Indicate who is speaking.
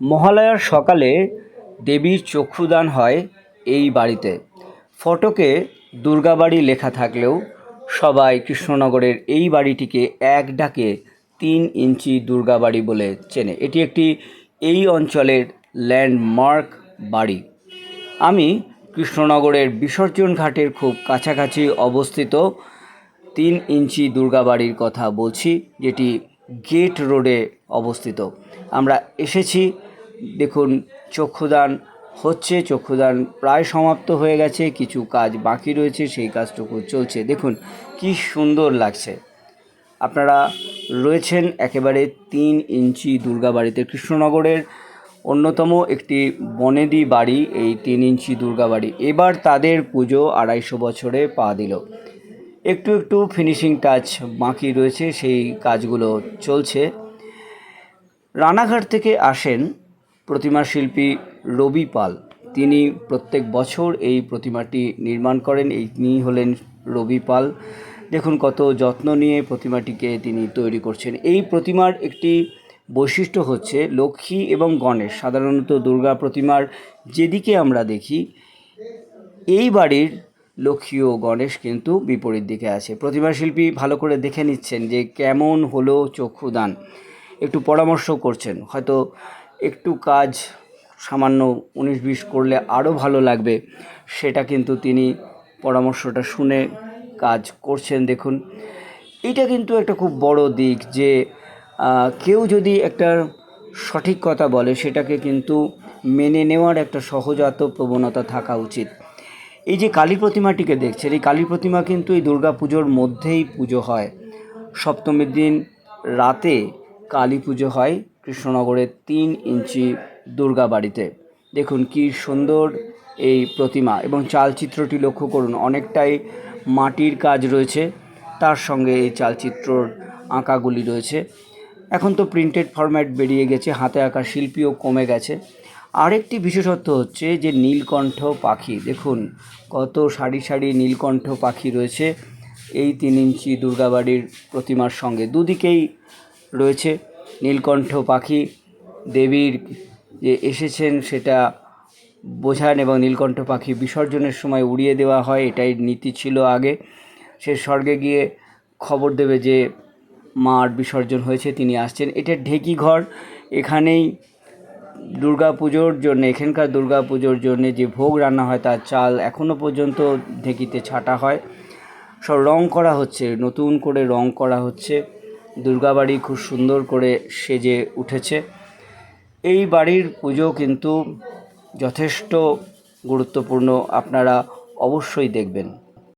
Speaker 1: মহালয়ার সকালে দেবীর চক্ষুদান হয় এই বাড়িতে। ফটকে দুর্গাবাড়ি লেখা থাকলেও সবাই কৃষ্ণনগরের এই বাড়িটিকে এক ডাকে তিন ইঞ্চি দুর্গাবাড়ি বলে চেনে। এটি একটি এই অঞ্চলের ল্যান্ডমার্ক বাড়ি। আমি কৃষ্ণনগরের বিসর্জন ঘাটের খুব কাছাকাছি অবস্থিত তিন ইঞ্চি দুর্গাবাড়ির কথা বলছি, যেটি গেট রোডে অবস্থিত। আমরা এসেছি দেখুন, চক্ষুদান হচ্ছে, চক্ষুদান প্রায় সমাপ্ত হয়ে গেছে, কিছু কাজ বাকি রয়েছে, সেই কাজটুকু চলছে। দেখুন, কি সুন্দর লাগছে। আপনারা রয়েছেন একেবারে তিন ইঞ্চি দুর্গাবাড়িতে। কৃষ্ণনগরের অন্যতম একটি বনেদি বাড়ি, এই তিন ইঞ্চি দুর্গাবাড়ি। এবার তাদের পুজো আড়াইশো বছরে পা দিল। একটু একটু ফিনিশিং টাচ বাকি রয়েছে, সেই কাজগুলো চলছে। রানাঘাট থেকে আসেন প্রতিমা শিল্পী রবি পাল। তিনি প্রত্যেক বছর এই প্রতিমাটি নির্মাণ করেন। এই তিনি হলেন রবি পাল। দেখুন কত যত্ন নিয়ে প্রতিমাটিকে তিনি তৈরি করছেন। এই প্রতিমার একটি বৈশিষ্ট্য হচ্ছে লক্ষ্মী এবং গণেশ, সাধারণত দুর্গা প্রতিমার যেদিকে আমরা দেখি, এই বাড়ির লক্ষ্মী ও গণেশ কিন্তু বিপরীত দিকে আছে। প্রতিমা শিল্পী ভালো করে দেখে নিচ্ছেন যে কেমন হলো চক্ষুদান। একটু পরামর্শ করছেন। হয়তো একটু কাজ সামান্য উনিশ বিশ করলে আরও ভালো লাগবে, সেটা কিন্তু তিনি পরামর্শটা শুনে কাজ করছেন। দেখুন, এটা কিন্তু একটা খুব বড় দিক যে কেউ যদি একটা সঠিক কথা বলে, সেটাকে কিন্তু মেনে নেওয়ার একটা সহজাত প্রবণতা থাকা উচিত। এই যে কালী প্রতিমাটিকে দেখছেন, এই কালী প্রতিমা কিন্তু এই দুর্গা পুজোর মধ্যেই পুজো হয়। সপ্তমীর দিন রাতে কালী পুজো হয় কৃষ্ণনগরের তিন ইঞ্চি দুর্গা বাড়িতে। দেখুন কি সুন্দর এই প্রতিমা এবং চালচিত্রটি লক্ষ্য করুন, অনেকটাই মাটির কাজ রয়েছে, তার সঙ্গে এই চালচিত্রর আঁকাগুলি রয়েছে। এখন তো প্রিন্টেড ফরম্যাট বেরিয়ে গেছে, হাতে আঁকা শিল্পীও কমে গেছে। আরেকটি বিশেষত্ব হচ্ছে যে নীলকণ্ঠ পাখি, দেখুন কত সারি সারি নীলকণ্ঠ পাখি রয়েছে এই তিন ইঞ্চি দুর্গাবাড়ির প্রতিমার সঙ্গে। দুদিকেই রয়েছে। নীলকণ্ঠ পাখি দেবীর যে এসেছেন, সেটা বোঝান এবং নীলকণ্ঠ পাখি বিসর্জনের সময় উড়িয়ে দেওয়া হয়, এটাই নীতি ছিল আগে। সে স্বর্গে গিয়ে খবর দেবে যে মার বিসর্জন হয়েছে, তিনি আসছেন। এটা ঢেকি ঘর। এখানেই দুর্গা পুজোর জন্য, এখানকার দুর্গা পুজোর জন্যে যে ভোগ রান্না হয়, তার চাল এখনও পর্যন্ত ঢেকিতে ছাটা হয়। সব রং করা হচ্ছে, নতুন করে রং করা হচ্ছে। দুর্গাবাড়ি খুব সুন্দর করে সেজে উঠেছে। এই বাড়ির পুজো কিন্তু যথেষ্ট গুরুত্বপূর্ণ, আপনারা অবশ্যই দেখবেন।